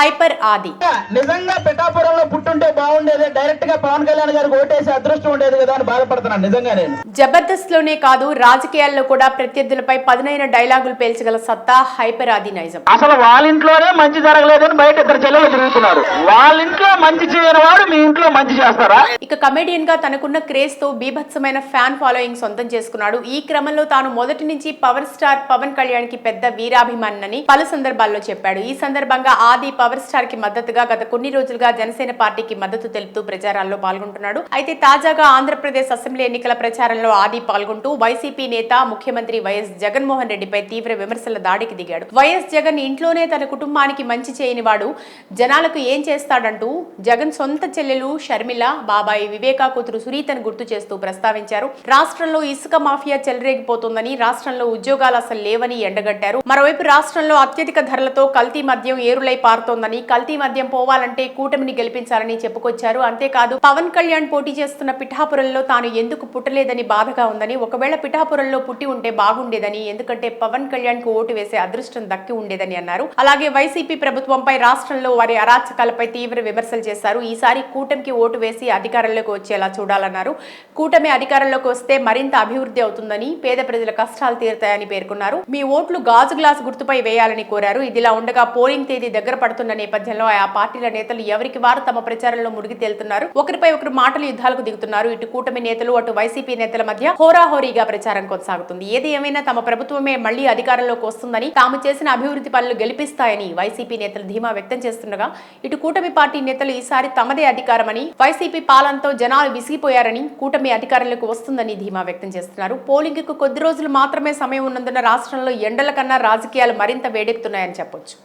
Hyper ఆది. నిజంగా పిఠాపురంలో పుట్టుంటే బాగుండేది. డైరెక్ట్గా పవన్ కళ్యాణ్ గారికి ఓటేసి అదృష్టం ఉండేది కదా అని బాధపడుతున్నాను. నిజంగా నేను. జబర్దస్త్లోనే కాదు రాజకీయాల్లో కూడా ప్రత్యర్థులపై పదునైన డైలాగులు పేల్చగల సత్తా హైపర్ ఆది నైజం. అసలు వాళ్ళ ఇంట్లోనే మంచి జరగలేదని బయట ఇద్దరు చెల్లెలు తిరుగుతున్నారు. వాళ్ళ ఇంట్లో మంచి చేయని వాడు మీ ఇంట్లో మంచి చేస్తారా? ఇక కమెడియన్గా తనకున్న క్రేజ్తో బీభత్సమైన ఫ్యాన్ ఫాలోయింగ్ సొంతం చేసుకున్నాడు. ఈ క్రమంలో తాను మొదటి నుంచి పవర్ స్టార్ పవన్ కళ్యాణ్కి పెద్ద వీరాభిమానని పలు సందర్భాల్లో చెప్పాడు. ఈ సందర్భంగా ఆది పవర్ స్టార్కి మద్దతుగా గత కొన్ని రోజులుగా జనసేన పార్టీకి మద్దతు తెలుపుతూ ప్రచారాల్లో పాల్గొంటున్నాడు. అయితే తాజాగా ఆంధ్రప్రదేశ్ అసెంబ్లీ ఎన్నికల ప్రచారంలో ఆది పాల్గొంటూ వైసీపీ నేత ముఖ్యమంత్రి వైఎస్ జగన్మోహన్ రెడ్డిపై తీవ్ర విమర్శల దాడికి దిగాడు. వైఎస్ జగన్ ఇంట్లోనే తన కుటుంబానికి మంచి చేయని వాడు. జనాలకు ఏం చేస్తాడంటూ జగన్ సొంత చెల్లెలు షర్మిల బాబాయి వివేకా కూతురు సునీతను గుర్తు చేస్తూ ప్రస్తావించారు. రాష్ట్రంలో ఇసుక మాఫియా చెలరేగిపోతుందని రాష్ట్రంలో ఉద్యోగాలు అసలు లేవని ఎండగట్టారు. మరోవైపు రాష్ట్రంలో అత్యధిక ధరలతో కల్తీ మద్యం ఏరులై పారుతోందని కల్తీ మద్యం పోవాలంటే కూటమిని గెలిపించాలని చెప్పుకొచ్చారు. అంతేకాదు పవన్ కళ్యాణ్ పోటీ చేస్తున్న పిఠాపురంలో తాను ఎందుకు పుట్టలేదని బాధగా ఉందని ఒకవేళ పిఠాపురంలో పుట్టి ఉంటే బాగుండేదని ఎందుకంటే పవన్ కళ్యాణ్కు ఓటు వేసే అదృష్టం దక్కి ఉండేదని అన్నారు. అలాగే వైసీపీ ప్రభుత్వంపై రాష్ట్రంలో వారి అరాచకాలపై తీవ్ర విమర్శలు చేశారు. ఈసారి కూటమికి ఓటు వేసి అధికారంలోకి వచ్చేలా చూడాలన్నారు. కూటమి అధికారంలోకి వస్తే మరింత అభివృద్ధి అవుతుందని పేద ప్రజల కష్టాలు తీరుతాయని పేర్కొన్నారు. మీ ఓట్లు గాజు గ్లాస్ గుర్తుపై వేయాలని కోరారు. ఇదిలా ఉండగా పోలింగ్ తేదీ దగ్గర పడుతున్న నేపథ్యంలో ఆ పార్టీల నేతలు ఎవరికి వారు తమ ప్రచారంలో మునిగి తేలుతున్నారు ఒకరిపై ఒకరు మాటలు యుద్ధాలకు దిగుతున్నారు. ఇటు కూటమి నేతలు అటు వైసీపీ నేతల మధ్య హోరాహోరీగా ప్రచారం కొనసాగుతుంది. ఏది ఏమైనా తమ ప్రభుత్వమే మళ్ళీ అధికారంలోకి వస్తుందని తాము చేసిన అభివృద్ధి పనులు గెలిపిస్తాయని వైసీపీ నేతలు ధీమా వ్యక్తం చేస్తుండగా ఇటు కూటమి పార్టీ నేతలు ఈసారి తమదే అధికారమని వైసీపీ పాలనతో జనాలు విసిగిపోయారని కూటమి అధికారంలోకి వస్తుందని ధీమా వ్యక్తం చేస్తున్నారు. పోలింగ్కు కొద్ది రోజులు మాత్రమే సమయం ఉన్నందున రాష్ట్రంలో ఎండల కన్నా రాజకీయాలు మరింత వేడెక్కుతున్నాయని చెప్పొచ్చు.